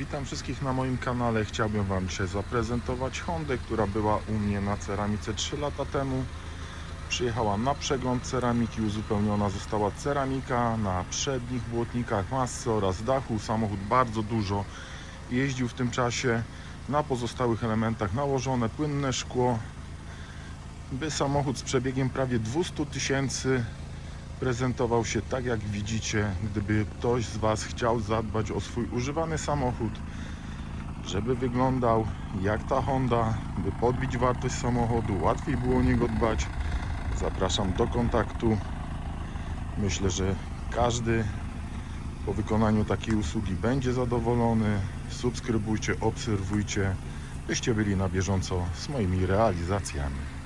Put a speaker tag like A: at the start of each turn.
A: Witam wszystkich na moim kanale. Chciałbym Wam dzisiaj zaprezentować Hondę, która była u mnie na ceramice 3 lata temu. Przyjechała na przegląd ceramiki, uzupełniona została ceramika na przednich błotnikach, masce oraz dachu. Samochód bardzo dużo jeździł w tym czasie. Na pozostałych elementach nałożone płynne szkło, by samochód z przebiegiem prawie 200 tysięcy prezentował się tak jak widzicie, gdyby ktoś z Was chciał zadbać o swój używany samochód, żeby wyglądał jak ta Honda, by podbić wartość samochodu, łatwiej było o niego dbać. Zapraszam do kontaktu. Myślę, że każdy po wykonaniu takiej usługi będzie zadowolony. Subskrybujcie, obserwujcie, byście byli na bieżąco z moimi realizacjami.